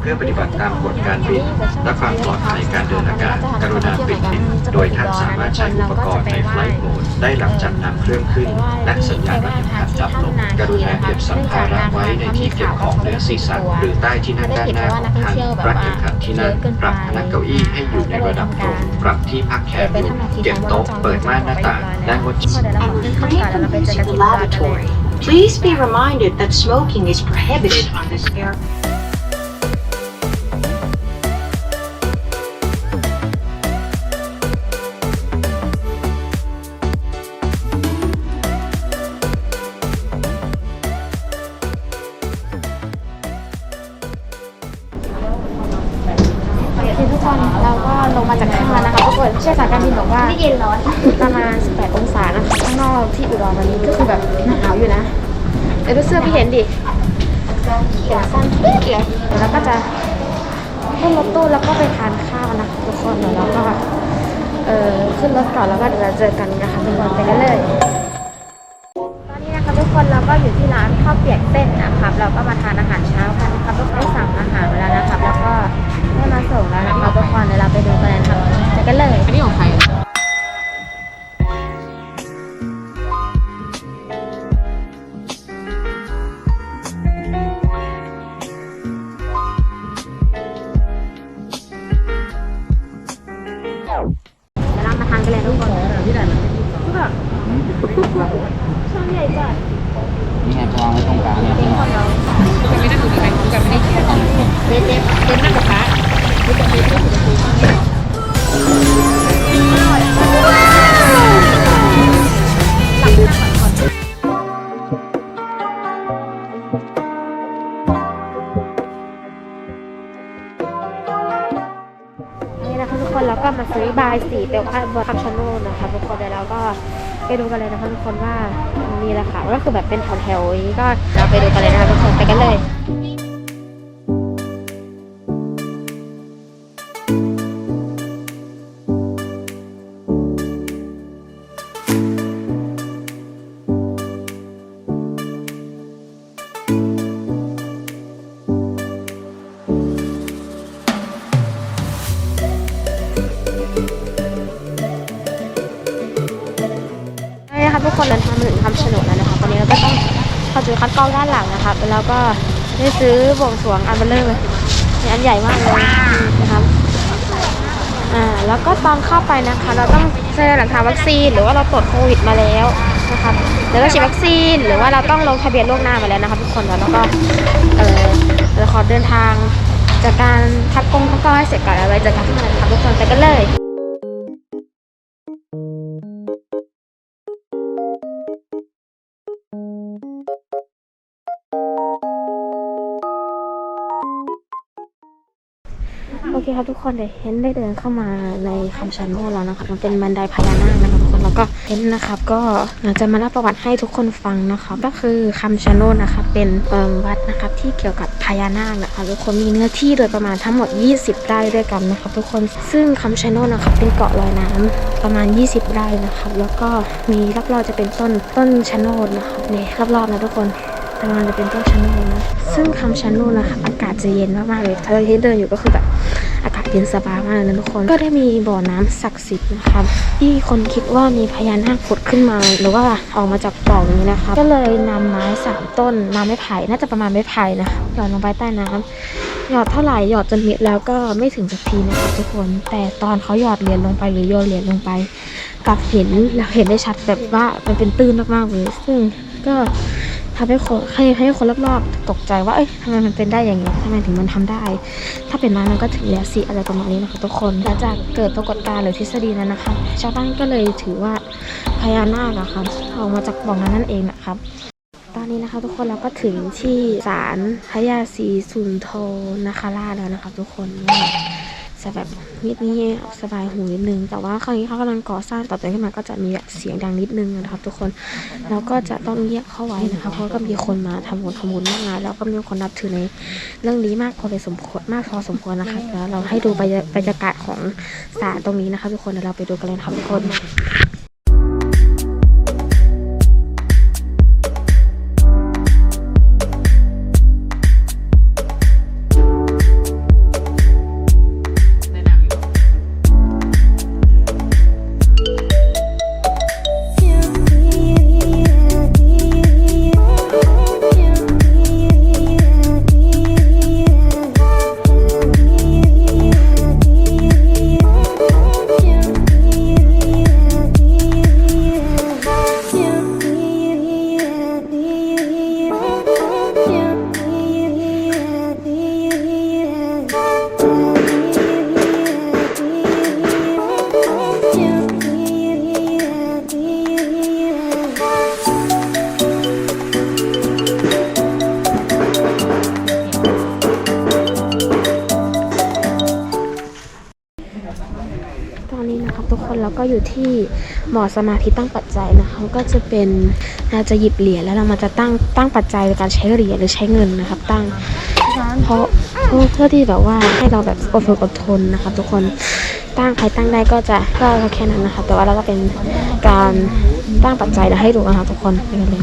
เพื่อปฏิบัติตามกฎการบิน และความปลอดภัยการเดินอากาศ กรุณาปิดบินโดยท่านสามารถใช้อุปกรณ์ใน Flight Mode ได้หลังจากนำเครื่องขึ้น และสัญญาณรถเข็มขัดดับลง กรุณาเก็บสัมภาระไว้ในที่เก็บของเหนือศีรษะหรือใต้ที่นั่งด้านหน้าของท่านรัดเข็มขัดที่นั่งปรับพนักเก้าอี้ให้อยู่ในระดับตรงปรับที่พักแขนลงเก็บโต๊ะเปิดม่านหน้าต่างและงด and refrain from using the lavatory. Please be reminded that smoking is prohibited on this aircraft. ดี๋ยวดูเสื้อพี่เห็นดิเขียนสั้นปี๊ดเลยเดี๋ยวก็จะขึ้นรถตู้แล้วก็ไปทานข้าวนะคะทุกคนเดี๋ยวเราก็เออขึ้นรถก่อนแล้วก็เดี๋ยวเราเจอกันนะคะทุกคนไปกันเลยตอนนี้นะคะทุกคนเราก็อยู่ที่ร้านข้าวเปียกเส้นนะครับเราก็มาทานอาหารเช้ากันนะครับทุกคนได้สั่งอาหารมาแล้วนะครับแล้วก็ได้มาส่งแล้วนะครับทุกคนเดี๋ยวเราไปดูกันนะครับไปกันเลยอันนี้ของใคร แล้วก็มาซื้อบายสีเตลค่าบนคำชโนนะคะทุกคนเดี๋ยวเราก็ไปดูกันเลยนะคะทุกคนว่ามีราคาก็คือแบบเป็นแถวๆนี้ก็เราไปดูกันเลยนะคะทุกคนไปกันเลย เข้าจุดคัดกรองด้านหลังนะคะแล้วก็ได้ซื้อบวงสวงอันเบลเลอร์เลยอันใหญ่มากเลยนะครับอ่าแล้วก็ตอนเข้าไปนะคะ เราต้องแสดงหลักฐาวัคซีน หรือว่าเราตรวจโควิดมาแล้วนะครับหรือเราฉีดวัคซีน หรือว่าเราต้องลงทะเบียนล่วงหน้ามาแล้วนะคะทุกคนแล้วเราก็เออเราขอเดินทางจากการคัดกรองคัดกรองให้เสร็จก่อนแล้วไว้เจอกันที่นั่นนะคะทุกคนไปกันเลย เคครับทุกคนเดี๋ยวเฮนได้เดินเข้ามาในคำชะโนดแล้วนะคะมันเป็นบันไดพญานาคนะคะทุกคนแล้วก็เฮนนะครับก็จะมาเล่าประวัติให้ทุกคนฟังนะคะก็คือคำชะโนดนะคะเป็นเวัดนะครับที่เกี่ยวกับพญานาคนะคะทุกคนมีเนื้อที่โดยประมาณทั้งหมด 20 ไร่ด้วยกันนะคะทุกคนซึ่งคำชะโนดนะคะเป็นเกาะลอยน้ำประมาณ 20 ไร่นะครับแล้วก็มีรอบๆจะเป็นต้นต้นชะโนดนะคะนี่รอบๆนะทุกคนกำลังจะเป็นต้นชะโนดนะ ซึ่งคำชะโนดนะคะ อากาศจะเย็นมากๆเลยถ้าที่เดินอยู่ก็คือแบบ เย็นสบายมากเลยนะทุกคนก็ได้มีบ่อน้ำศักดิ์สิทธิ์นะคะที่คนคิดว่ามีพญานาคผุดขึ้นมา หรือว่าออกมาจากบ่องนี้นะคะก็เลยนำไม้สามต้นมาไม้ไผ่น่าจะประมาณไม้ไผ่นะหยอนลงไปใต้น้ำหยอดเท่าไหร่หยอดจนมิดแล้วก็ไม่ถึงสักทีนะคะทุกคน แต่ตอนเขาหยอดเหรียญลงไปหรือโยนเหรียญลงไปกลับเห็นแล้วเห็นได้ชัดแบบว่ามันเป็นตื้นมากๆเลยซึ่งก็ ทำให้คนให้ให้คนรอบๆตกใจว่าเอ้ยทำไมมันเป็นได้อย่างนี้ทำไมถึงมันทำได้ ถ้าเป็นนั้นมันก็ถึงแล้วสิอะไรประมาณนี้นะคะทุกคนหลังจากเกิดปรากฏการณ์หรือทฤษฎีนั้นนะคะชาวบ้านก็เลยถือว่าพญานาคอะคะออกมาจากบ่อนั้นนั่นเองนะครับตอนนี้นะคะทุกคนเราก็ถึงที่ศาลพระยาศรีสุนโทนาคราชแล้วนะคะทุกคน จะแบบนิดนี้สบายหูนิดนึง แต่ว่าคราวนี้เขากำลังก่อสร้างต่อเติมขึ้นมาก็จะมีแบบเสียงดังนิดนึงนะครับ ทุกคนแล้วก็จะต้องเงียกเข้าไว้นะคะเพราะก็มีคนมาทำบุญทำบุญมากมายแล้วก็มีคนนับถือในเรื่องนี้มากพอไปสมควรมากพอสมควรนะคะแล้วเราให้ดูบรรยบรรยากาศของศาลตรงนี้นะคะ ทุกคนเดี๋ยวเราไปดูกันเลยนะคะทุกคน คนแล้วก็อยู่ที่หมอสมาธิตั้งปัจจัยนะคะก็จะเป็นเราจะหยิบเหรียญแล้วเรามาจะตั้งตั้งปัจจัยในการใช้เหรียญหรือใช้เงินนะครับ ตั้งเพราะเพื่อเพื่อที่แบบว่าให้เราแบบอดทนอดทนนะครับทุกคนตั้งใครตั้งได้ก็จะก็แค่นั้นนะคะแต่ว่าเราก็เป็นการตั้งปัจจัยเดี๋ยวให้ดูนะคะทุกคนไปกันเลย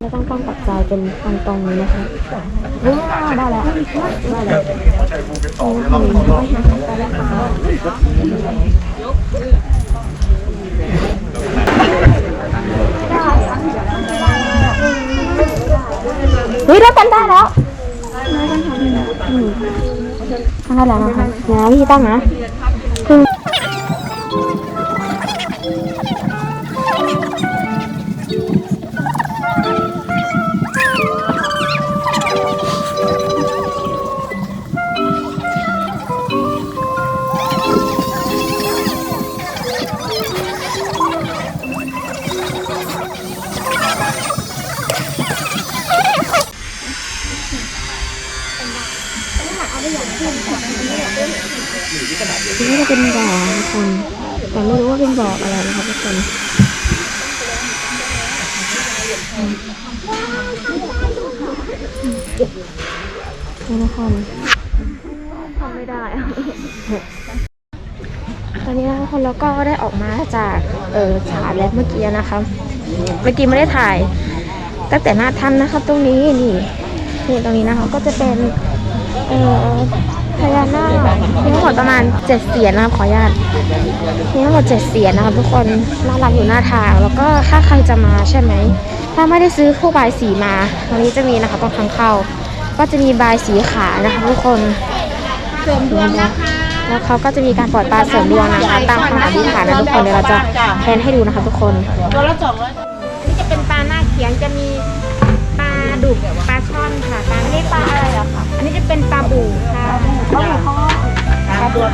เราต้องตั้งปัจจัยเป็นตรงตรงๆนี้นะคะว้าวได้แล้วได้แล้ว ฮ้ยเรากันได้แล้วอืมตั้งได้แล้วนะคะเดี๋ยวนะพี่ตั้งนะ คิดว่จะเป็นบ่อทุกคนแต่ไม่รู้ว่าเป็นบ่ออะไรนะคะทุกคนนี่นะคะทำไม่ได้ ตอนนี้นะคะทุกคนเราก็ได้ออกมาจากเออฉากแล้วเมื่อกี้นะคะ เมื่อกี้ไม่ได้ถ่าย ตั้งแต่หน้าถ้ำนะคะ ตรงนี้นี่นี่ตรงนี้นะคะก็จะเป็น เอ่อพญานาคมีทั้งหมดประมาณเจ็ดเสียนนะครับขออนุญาตมีทั้งหมดเจ็ดเสียนนะครับทุกคนน่ารักอยู่หน้าทาง แล้วก็ถ้าใครจะมาใช่ไหม ถ้าไม่ได้ซื้อพวกบายสีมาตรงนี้จะมีนะคะตรงทางเข้า ก็จะมีบายสีขาวนะคะทุกคนเสริมดวงนะคะแล้วเขาก็จะมีการปล่อยปลาเสริมดวงนะคะตามคำอธิษฐานนะทุกคนเดี๋ยวเราจะแทนให้ดูนะคะทุกคนตัวละสองร้อยนี่จะเป็นปลาหน้าเขียงจะมีปลาดุกปลาช่อนค่ะปลานี่ปลา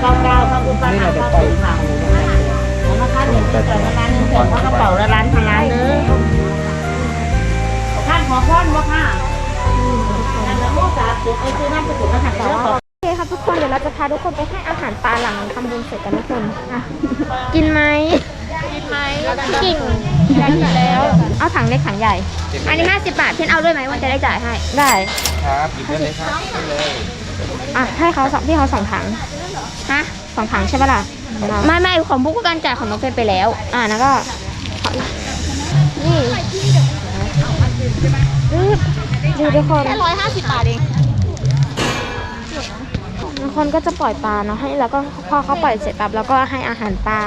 ปลาวเก้าเก้าครับคุณป้าหาข้าวตุ๋นค่ะนะคะหนึ่งเกิดร้านหนึ่งเกิดกระเป๋าละร้านทางร้านเนื้อท่านขอพรว่าค่ะอันนั้นโมสาธุไอ้ซื้อน้ำสกุลนะคะแต่ว่าโอเคครับทุกคนเดี๋ยวเราจะพาทุกคนไปให้อาหารปลาหลังทำบุญเสร็จกันทุกคนอะกินไหมกินไหมกินอยากกินแล้ว เอาถังเล็กถังใหญ่ อันนี้ 50 บาทเพื่อนเอาด้วยไหมว่าจะได้จ่ายให้ ได้ ครับหยิบได้เลยครับเลย อะให้เขาสองพี่เขาสองถังฮะสองถังใช่ปะล่ะไม่ไม่ของบุ๊กการจ่ายของน้องเฟนไปแล้ว อะแล้วก็นี่ปึ๊บดูทุกคนแค่ร้อยห้าสิบบาทเองบางคนก็จะปล่อยปลาเนาะให้แล้วก็พอเขาปล่อยเสร็จปั๊บแล้วก็ให้อาหารปลา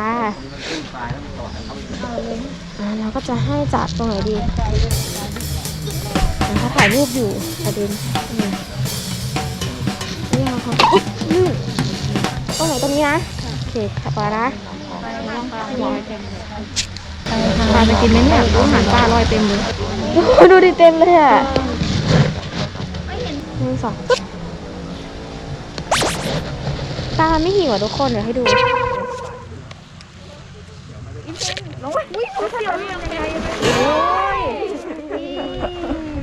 อ่าเราก็จะให้จัดตรงไหนดีอ่าเขาถ่ายรูปอยู่ประเด็น อืมนี่ค่ะอุ๊ยลื่นตรงไหนตรงนี้นะ โอเคขับปลานะปลาจะกินไหมเนี่ยอาหารปลาลอยเต็มเลยโอ้โหดูดิเต็มเลยอะหนึ่งสองปึ๊บปลามันไม่หิวอะทุกคน เดี๋ยวให้ดู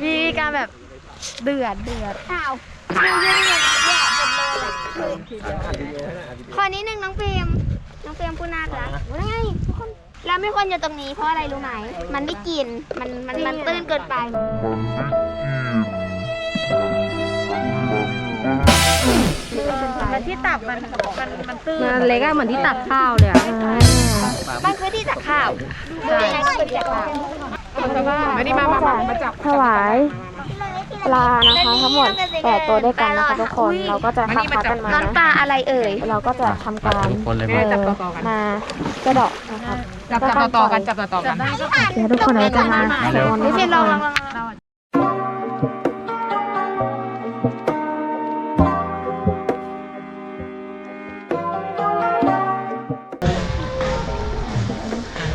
มีการแบบเดือดเดือดอ้าว ขอนิดนึงน้องเฟรมน้องเฟรมพูดน่ารักว่าไงทุกคนแล้วไม่ควรอยู่ตรงนี้เพราะอะไรรู้ไหม มันไม่กิน มันมันมันตื้นเกินไปมันที่ตับมันมันมันตื้นมันเล็กอะเหมือนที่ตักข้าวเลยอะมันคือที่ตักข้าวดูยังไงก็เป็นตักข้าวไม่ได้มามามามาจับถวาย ปลานะคะทั้งหมดแปดตัวด้วยกันนะคะทุกคนเราก็จะทักทักกันมาน้องปนะลาอะไรเอ่ยเราก็จะทำการทุกคนเลยเอมั้ยอมากระดอกนะครับจับจับต่อๆกันจับต่อๆกันเดี๋ยวทุกคนเราจะมาสวดมนต์ไม่นะใช่ทุกลองคลอนงลองลอง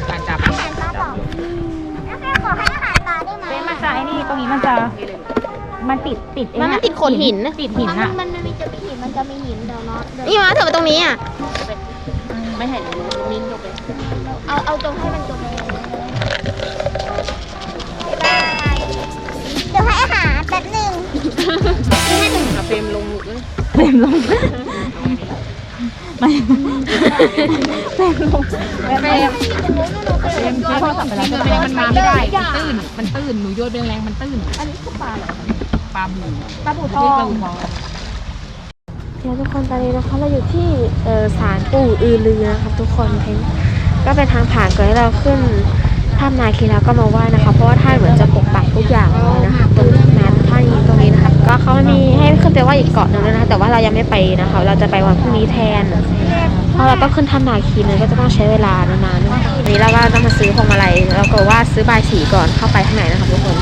การจับอาหารปลาบอกแล้วแม่ขอให้อาหารปลาได้ไหมเป็นมันจะไอ้นี่ตรงนี้มันจะ มันติดติดไอ้มันเยมันติดโขดหิน ติดหินมัอะนมันมันมีจะมีหินมันจะมีหินเดี๋ยวเนาะเดี๋ยวนี่มาเถอะไปตรงนี้อะไม่เห็นมิ้นยกเลยเอาเอาตรงให้มันจมลงบายเดี๋ยวให้อาหารแป๊บหนึ่งเฟรมลงหมุดเลยนมันมาไม่ได้ มันตื้น มันตื้น หนูโยนเป็นแรงมันตื้น อันนี้คือปลาอะไรปลาบู ปลาบูปลาบูทองเดี๋ยวทุกคนตอนนี้นะคะเราอยู่ที่เออศาลปู่อือลือนะครับทุกคนเพนก็เป็นทางผ่านก่อนที่เราขึ้นถ้ำนาคีแล้วก็มาไหว้นะคะ เพราะว่าท่านเหมือนจะปกปักทุกอย่างเลยนะคะตรงนั้นท่านตรงนี้นะคะก็เขามีให้ขึ้นไปไหว้อีกเกาะหนึ่งด้วยนะคะแต่ว่าเรายังไม่ไปนะคะ เราจะไปวันพรุ่งนี้แทนเพราะเราต้องขึ้นถ้ำนาคีเลยก็จะต้องใช้เวลานานๆนนี้เราก็ต้องมาซื้อพวงมาลัยแล้วก็ว่าซื้อบายสีก่อนเข้าไปข้างในนะคะทุกคน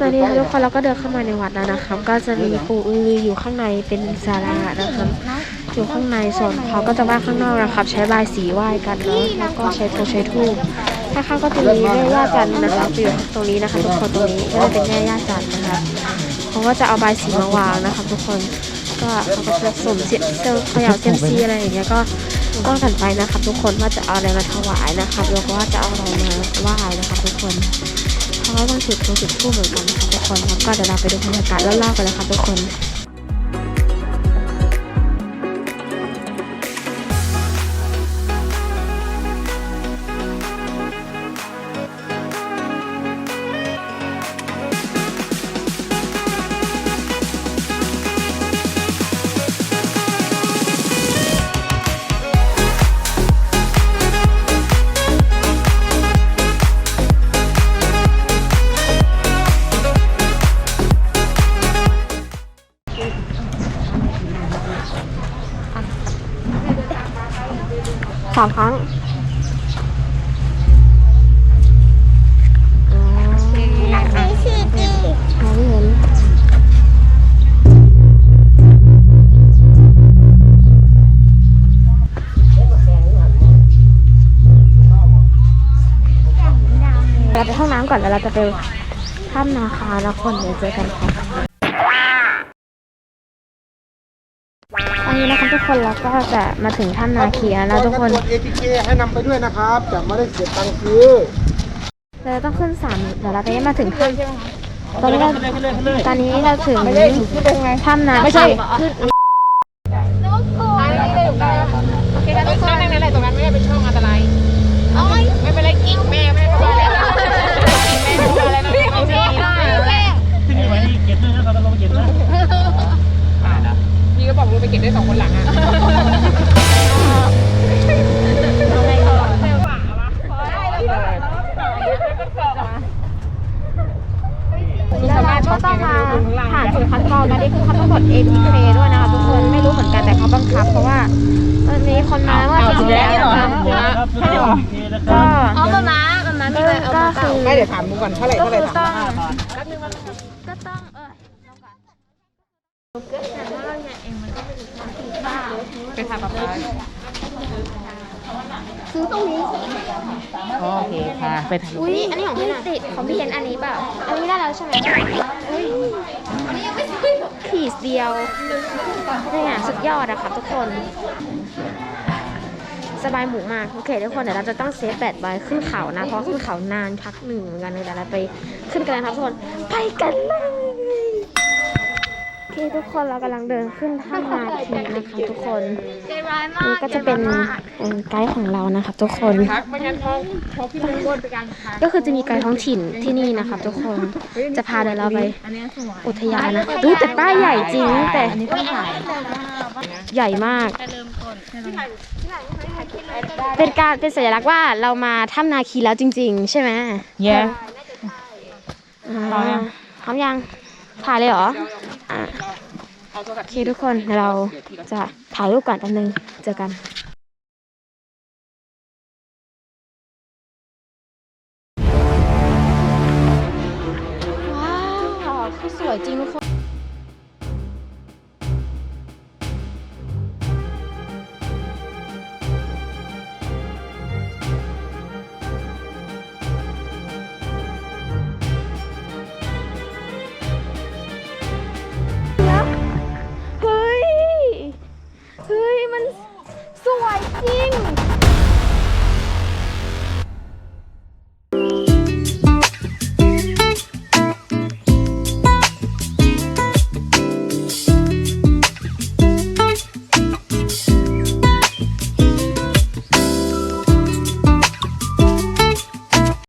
ตอนนี้ทุกคนเราก็เดินเข้ามาในวัดแล้วนะครับ ก็จะมีปู่อือออยู่ข้างในเป็นศาลานะครับอยู่ข้างในส่วนเขาก็จะไหว้ข้างนอกนะครับ ใช้บายสีไหว้กันเนาะแล้วก็ใช้ธงใช้ทูบข้างๆก็จะมีแม่ย่าจันนะครับอยู่ตรงนี้นะคะ ทุกคนตรงนี้ก็จะเป็นแม่ย่าจันนะครับเขาก็จะเอาใบสีมาวางนะครับทุกคนก็เขาก็จะสมเสียเซลเขย่าเซียมซีอะไรอย่างเงี้ยก็ ต้องกันไปนะครับทุกคนว่าจะเอาอะไรมาถวายนะครับแล้วก็ว่าจะเอาอะไรมาไหว้นะครับทุกคนเพราก็ต้องจุดตรงจุดทูบเหมือนกันนะคะทุกคนแล้วก็เดี๋ยวเราไปดูบรรยากาศเล่าๆกันเลยครับทุกคนามครั้งอ๋อมองไม่เห็นเราไปห้องน้ำก่อนแล้วเราจะไปถ้ำนาคาแล้วคนเดี๋ยวเจอกันค่ะตอ นนี้นะคะทุกคนเราก็จะมาถึงถ้ำนาคีแล้วนะทุกคนกด ATK ให้นำไปด้วยนะครับแต่ไม่ได้เสียตังค์ซื้อเราต้องขึ้นสามเดี๋ยวเราจะมาถึงถ้ำตอนนี้เราตอนนี้เราถึงถ้ำนาไม่ใช่ขึ้นโอเคแล้วต้องนั่งนั่นแหละตรงนั้นไม่ได้เป็นช่องอันตรายไม่เป็นไรกิ๊กแม่แม่ทำอะไรนะ ดี๋ยวถามมึงก่อนเท่าไหร่ก็เท่าไหร่อถามต้องก็ต้องเออไปถามป๊าป๊าซื้อตรงนี้ โอเคค่ะไปถามอุ้ยอันนี้ของพี่ติดของพี่เห็นอันนี้เปล่าอันนี้ได้แล้วใช่ไหมอุ้ยอันนี้ยังไม่ซื้อขีดเดียวเนี่ไงสุดยอดอะค่ะทุกคน สบายหมูมาก โอเคทุกคนเดี๋ยวเราจะต้องเซฟแบตไว้ขึ้นเขานะ เพราะขึ้นเขานานพักหนึ่งเหมือนกันเลยเดี๋ยวเราไปขึ้นกันนะครับทุกคนไปกันเลยโอเคทุกคนเรากำลังเดินขึ้นถ้ำนาคีนะคะทุกคนนี่ก็จะเป็นไกด์ของเรานะคะทุกคน ก็คือจะมีไกด์ท้องถิ่นที่นี่นะคะทุกคนจะพาเดินเราไปอุทยานนะดูแต่ป้ายใหญ่จริงแต่ใหญ่มาก เป็นการเป็นสัญลักษณ์ว่าเรามาถ้ำนาคีแล้วจริง ๆ ใช่ไหมเย้อ่าพร้อมยัง ถ่ายเลยเหรออะโอเคทุกคนเดี๋ยวเราจะถ่ายรูปก่อนแป๊บนึงเจอกันว้าวคือสวยจริงทุกคน